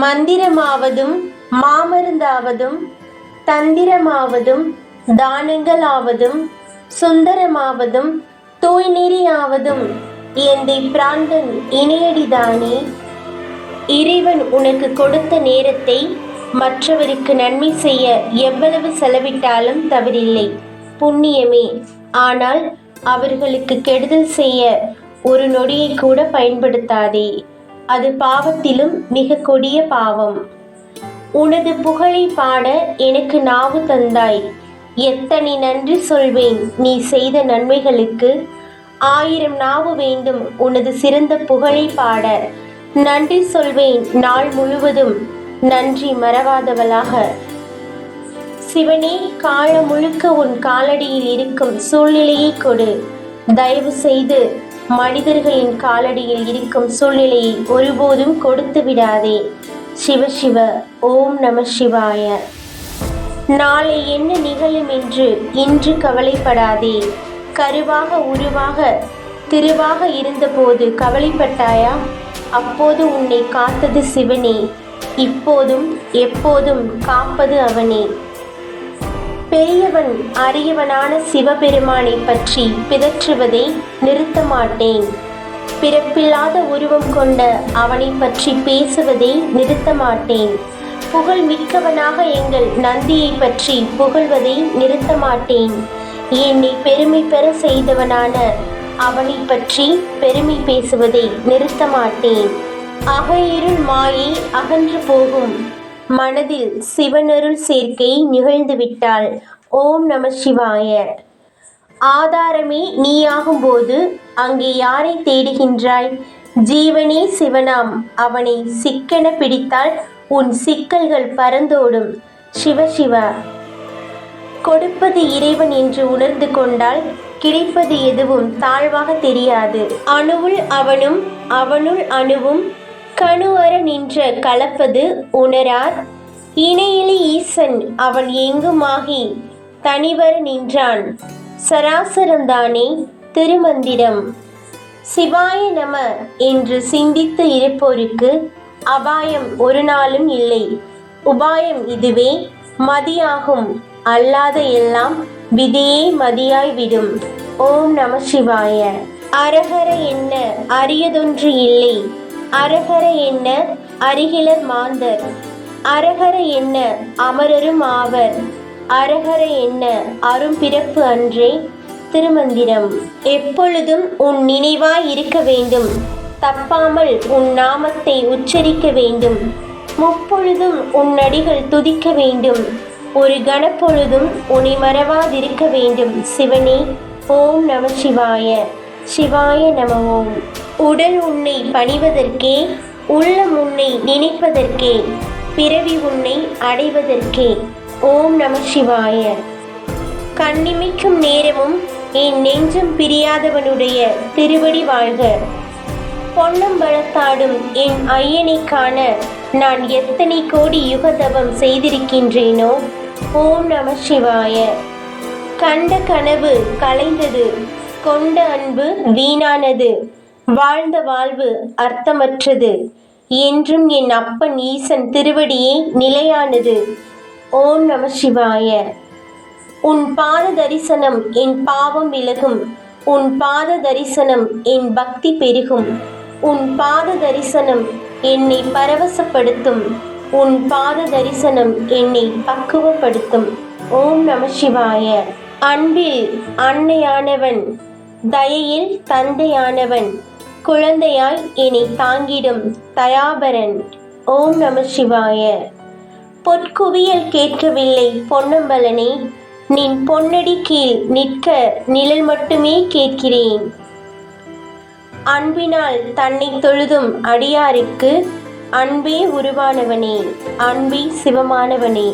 மந்திரமாவதும் மாமருந்தாவதும் தந்திரமாவதும் தானங்களாவதும் சுந்தரமாவதும் தூய்நெறியாவதும் எந்தை பிராந்தன் இணையடிதானே? இறைவன் உனக்கு கொடுத்த நேரத்தை மற்றவருக்கு நன்மை செய்ய எவ்வளவு செலவிட்டாலும் தவறில்லை புண்ணியமே. ஆனால் அவர்களுக்கு கெடுதல் செய்ய ஒரு நொடியை கூட பயன்படுத்தாதே. அது பாவத்திலும் மிக கொடிய பாவம். உனது புகழை பாட எனக்கு நாவு தந்தாய். எத்தனை நன்றி சொல்வேன் நீ செய்த நன்மைகளுக்கு. ஆயிரம் நாவு வேண்டும் உனது சிறந்த புகழை பாட. நன்றி சொல்வேன் நாள் முழுவதும். நன்றி மறவாதவளாக. சிவனே காலம் முழுக்க உன் காலடியில் இருக்கும் சூழ்நிலையை கொடு. தயவு செய்து மனிதர்களின் காலடியில் இருக்கும் சூழ்நிலையை ஒருபோதும் கொடுத்து விடாதே. சிவ சிவ ஓம் நம சிவாய. நாளை என்ன நிகழும் என்று இன்று கவலைப்படாதே. கருவாக உருவாக திருவாக இருந்தபோது கவலைப்பட்டாயா? அப்போது உன்னை காத்தது சிவனே. இப்போதும் எப்போதும் காப்பது அவனே. பெரியவன் அரியவனான சிவபெருமானை பற்றி பிதற்றுவதை நிறுத்த மாட்டேன் பிறப்பில்லாத உருவம் கொண்ட அவனை பற்றி பேசுவதை நிறுத்த மாட்டேன் புகழ் மிக்கவனாக எங்கள் நந்தியை பற்றி புகழ்வதை நிறுத்த மாட்டேன் என்னை பெருமை பெற செய்தவனான அவனை பற்றி பெருமை பேசுவதை நிறுத்த மாட்டேன் அகையிருள் மாயை அகன்று போகும். மனதில் சிவனருள் சேர்க்கை நிகழ்ந்துவிட்டால் ஓம் நம சிவாய. ஆதாரமே நீயாகும்போது அங்கே யாரை தேடுகின்றாய்? ஜீவனே சிவனாம் அவனை சிக்கென பிடித்தால் உன் சிக்கல்கள் பறந்தோடும். சிவ சிவ. கொடுப்பது இறைவன் என்று உணர்ந்து கொண்டால் கிடைப்பது எதுவும் தாழ்வாக தெரியாது. அணுவுள் அவனும் அவனுள் அணுவும் கணுவர நின்ற கலப்பது உணரார். இணையிலி ஈசன் அவன் எங்குமாகி தனிவர நின்றான். சராசரந்தானே திருமந்திரம். சிவாய நம என்று சிந்தித்து இருப்போருக்கு அபாயம் ஒரு நாளும் இல்லை. உபாயம் இதுவே மதியாகும். அல்லாத எல்லாம் விதியே மதியாய் விடும். ஓம் நம சிவாய. அரஹர என்ன அரியதொன்று இல்லை. அரகர என்ன? அருகிலர் மாந்தர். அரகர என்ன? அமரரும் ஆவர். அரகர என்ன? அரும் பிறப்பு அன்றே. திருமந்திரம். எப்பொழுதும் உன் நினைவாய் இருக்க வேண்டும். தப்பாமல் உன் நாமத்தை உச்சரிக்க வேண்டும். முப்பொழுதும் உன் அடிகள் துதிக்க வேண்டும். ஒரு கணப்பொழுதும் உன்னை மறவாதிருக்க வேண்டும். சிவனே ஓம் நம சிவாய. சிவாய நம ஓம். உடல் உன்னை பணிவதற்கே உள்ளம் உன்னை நினைப்பதற்கே பிறவி உன்னை அடைவதற்கே. ஓம் நம சிவாய. கண்ணிமைக்கும் நேரமும் என் நெஞ்சம் பிரியாதவனுடைய திருவடி வாழ்க. பொன்னம்பலத்தாடும் என் ஐயனை காண நான் எத்தனை கோடி யுகதவம் செய்திருக்கின்றேனோ? ஓம் நம சிவாய. கண்ட கனவு கலைந்தது கொண்ட அன்பு வீணானது. வாழ்ந்த வாழ்வு அர்த்தமற்றது. என்றும் என் அப்பன் ஈசன் திருவடியே நிலையானது. ஓம் நம சிவாய. உன் பாத தரிசனம் என் பாவம் விலகும். உன் பாத தரிசனம் என் பக்தி பெருகும். உன் பாத தரிசனம் என்னை பரவசப்படுத்தும். உன் பாத தரிசனம் என்னை பக்குவப்படுத்தும். ஓம் நம சிவாய. அன்பில் அன்னையானவன் தயையில் தந்தையானவன் குழந்தையாய் இனி தாங்கிடும் தயாபரன். ஓம் நம சிவாய. பொற்குவியல் கேட்கவில்லை பொன்னம்பலனே. நின் பொன்னடி கீழ் நிற்க நிழல் மட்டுமே கேட்கிறேன். அன்பினால் தன்னை தொழுதும் அடியாருக்கு அன்பே உருவானவனே அன்பே சிவமானவனே.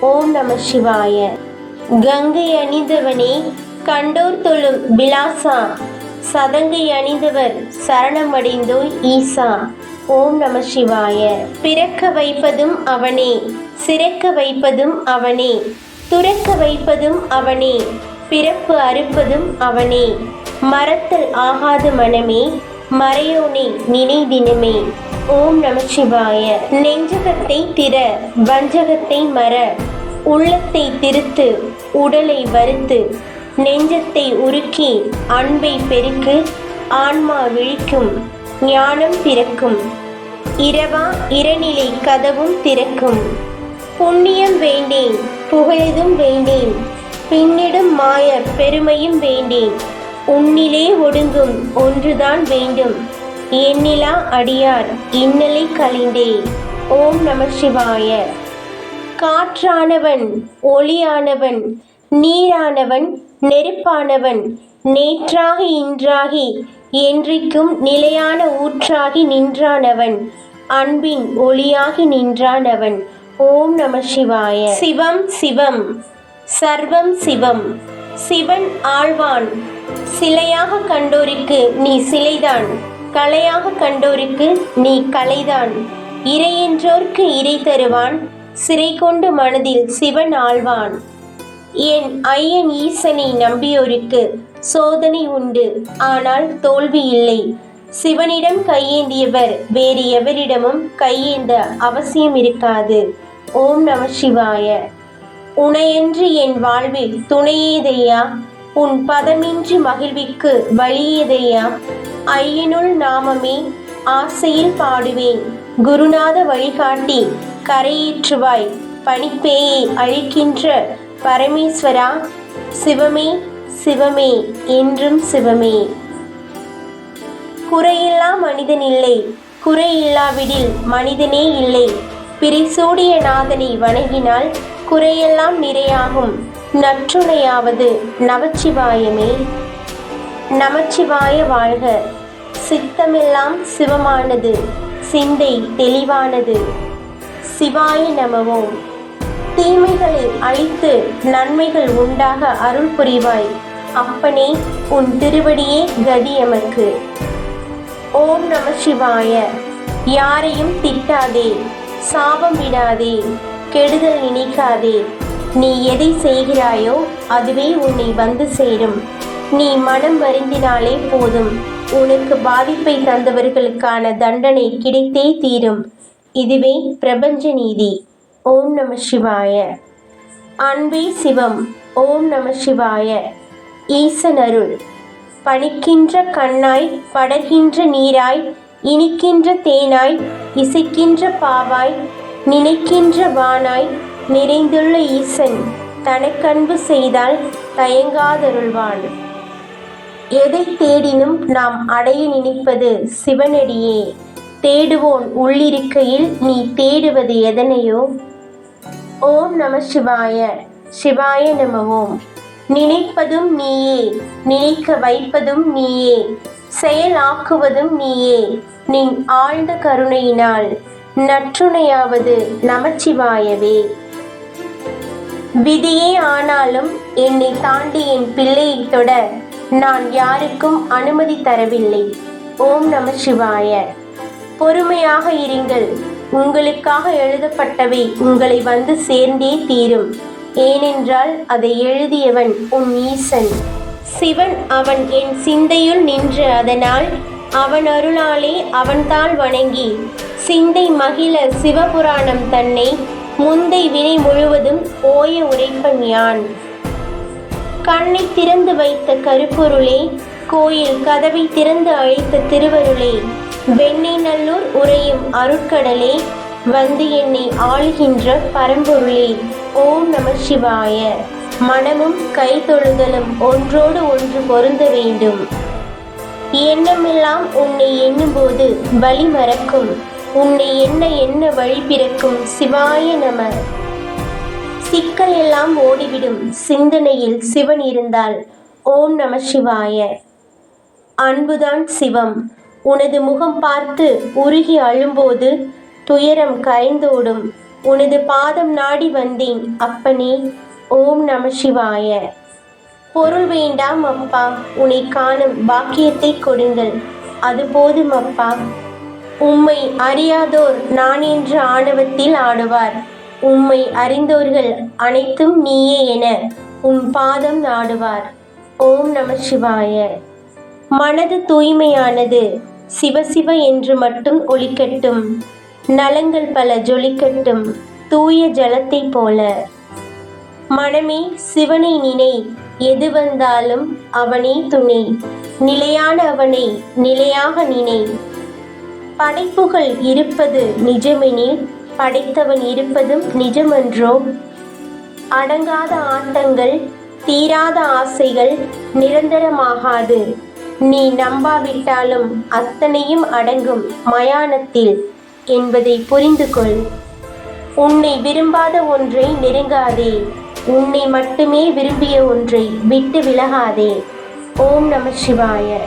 ஓம் நம சிவாய. கங்கை அணிந்தவனே கண்டோர் தொழும் பிலாசா. சதங்கை அணிந்தவர் சரணமடைந்தோய் ஈசா. ஓம் நம சிவாய. பிறக்க வைப்பதும் அவனே. சிறக்க வைப்பதும் அவனே. துறக்க வைப்பதும் அவனே. பிறப்பு அறுப்பதும் அவனே. மறத்தல் ஆகாத மனமே. மறையோனே நினை தினமே. ஓம் நம சிவாய. நெஞ்சகத்தை திற வஞ்சகத்தை மற. உள்ளத்தை திருத்து உடலை வருத்து. நெஞ்சத்தை உருக்கி அன்பை பெருக்கு ஆன்மா விழிக்கும் ஞானம் பிறக்கும். இரவா இரநிலை கதவும் திறக்கும். புண்ணியம் வேண்டேன் புகழதும் வேண்டேன். பின்னிடும் மாய பெருமையும் வேண்டேன். உன்னிலே ஒடுங்கும் ஒன்றுதான் வேண்டும். எண்ணிலா அடியார் இன்னலை கழிந்தே. ஓம் நம சிவாய. காற்றானவன் ஒளியானவன் நீரானவன் நெருப்பானவன். நேற்றாகி இன்றாகி என்றைக்கும் நிலையான ஊற்றாகி நின்றானவன். அன்பின் ஒளியாகி நின்றானவன். ஓம் நம சிவாய. சிவம் சிவம். சர்வம் சிவம். சிவன் ஆழ்வான். சிலையாக கண்டோருக்கு நீ சிலைதான். கலையாக கண்டோருக்கு நீ கலைதான். இறை என்றோர்க்கு இறை தருவான். சிறை கொண்டு மனதில் சிவன் ஆழ்வான். என் ஐயன் ஈசனை நம்பியோருக்கு சோதனை உண்டு. ஆனால் தோல்வி இல்லை. சிவனிடம் கையேந்தியவர் வேறு எவரிடமும் கையேந்த அவசியம் இருக்காது. ஓம் நம சிவாய. உனையன்று என் வாழ்வில் துணையேதையா? உன் பதமின்றி மகிழ்விக்கு வழியேதையா? ஐயனுள் நாமமே ஆசையில் பாடுவேன். குருநாத வழிகாட்டி கரையேற்றுவாய். பணிப்பேயை அழிக்கின்ற பரமேஸ்வரா சிவமே சிவமே என்றும் சிவமே. குறையில்லா மனிதன் இல்லை குறையில்லாவிடில் மனிதனே இல்லை. பிரிசூடிய நாதனை வணங்கினால் குறையெல்லாம் நிறையாகும். நற்றுணையாவது நவச்சிவாயமே நமச்சிவாய வாழ்க. சித்தமெல்லாம் சிவமானது சிந்தை தெளிவானது. சிவாய நமவோம் தீமைகளை அழித்து நன்மைகள் உண்டாக அருள் புரிவாய். அப்பனே உன் திருவடியே கதி எமக்கு. ஓம் நம சிவாய. யாரையும் திட்டாதே சாபம் விடாதே கெடுதல் நினைக்காதே. நீ எதை செய்கிறாயோ அதுவே உன்னை வந்து சேரும். நீ மனம் வருந்தினாலே போதும். உனக்கு பாதிப்பை தந்தவர்களுக்கான தண்டனை கிடைத்தே தீரும். இதுவே பிரபஞ்ச நீதி. ஓம் நம சிவாய. அன்பே சிவம் ஓம் நம சிவாய. ஈசன் அருள் பணிக்கின்ற கண்ணாய் படர்கின்ற நீராய் இனிக்கின்ற தேனாய் இசைக்கின்ற பாவாய் நினைக்கின்ற வானாய் நிறைந்துள்ள ஈசன் தனக்கன்பு செய்தால் தயங்காதருள்வான். எதை தேடினும் நாம் அடைய நினைப்பது சிவனடியே. தேடுவோன் உள்ளிருக்கையில் நீ தேடுவது எதனையோ? ஓம் நம சிவாய. சிவாய நம ஓம் நினைப்பதும் நீயே. நினைக்க வைப்பதும் நீயே. செயலாக்குவதும் நீயே. நின் ஆழ்ந்த கருணையினால் நற்றுணையாவது நமச்சிவாயவே. விதியே ஆனாலும் என்னை தாண்டி என் பிள்ளையை தொட நான் யாருக்கும் அனுமதி தரவில்லை. ஓம் நம சிவாய. பொறுமையாக இருங்கள். உங்களுக்காக எழுதப்பட்டவை உங்களை வந்து சேர்ந்தே தீரும். ஏனென்றால் அதை எழுதியவன் உன் ஈசன். சிவன் அவன் என் சிந்தையுள் நின்று அதனால் அவன் அருளாலே அவன்தாள் வணங்கி சிந்தை மகிழ சிவபுராணம் தன்னை முந்தை வினை முழுவதும் ஓய உரைப்பன் யான். கண்ணை திறந்து வைத்த கருப்பொருளே கோயில் கதவை திறந்து அழைத்த திருவருளே வெண்ணெய்நல்லூர் நல்லூர் உறையும் அருட்கடலே வந்து என்னை ஆளுகின்ற பரம்பொருளே ஓம் நம சிவாய. மனமும் கை தொழுதலும் ஒன்றோடு ஒன்று பொருந்த வேண்டும். எண்ணமெல்லாம் உன்னை எண்ணும்போது வழி மறக்கும். உன்னை என்ன என்ன வழி பிறக்கும் சிவாய நம. சிக்கல் எல்லாம் ஓடிவிடும் சிந்தனையில் சிவன் இருந்தால் ஓம் நம சிவாய. அன்புதான் சிவம். உனது முகம் பார்த்து உருகி அழும்போது துயரம் கரைந்தோடும். உனது பாதம் நாடி வந்தேன் அப்பனே ஓம் நம சிவாய. பொருள் வேண்டாம் அப்பா உன்னை காணும் பாக்கியத்தை கொடுங்கள். அது போதும் அப்பா. உம்மை அறியாதோர் நான் என்று ஆணவத்தில் ஆடுவார். உம்மை அறிந்தோர்கள் அனைத்தும் நீயே என உன் பாதம் நாடுவார். ஓம் நம சிவாய. மனது தூய்மையானது. சிவசிவ என்று மட்டும் ஒலிக்கட்டும். நலங்கள் பல ஜொலிக்கட்டும். தூய ஜலத்தைப் போல. மனமே சிவனை நினை. எது வந்தாலும் அவனே துணை. நிலையான அவனை நிலையாக நினை. படைப்புகள் இருப்பது நிஜமெனில் படைத்தவன் இருப்பதும் நிஜமன்றோ? அடங்காத ஆட்டங்கள் தீராத ஆசைகள் நிரந்தரமாகாது. நீ நம்பாவிட்டாலும் அத்தனையும் அடங்கும் மயானத்தில் என்பதை புரிந்து கொள் உன்னை விரும்பாத ஒன்றை நெருங்காதே. உன்னை மட்டுமே விரும்பிய ஒன்றை விட்டு விலகாதே. ஓம் நம சிவாய.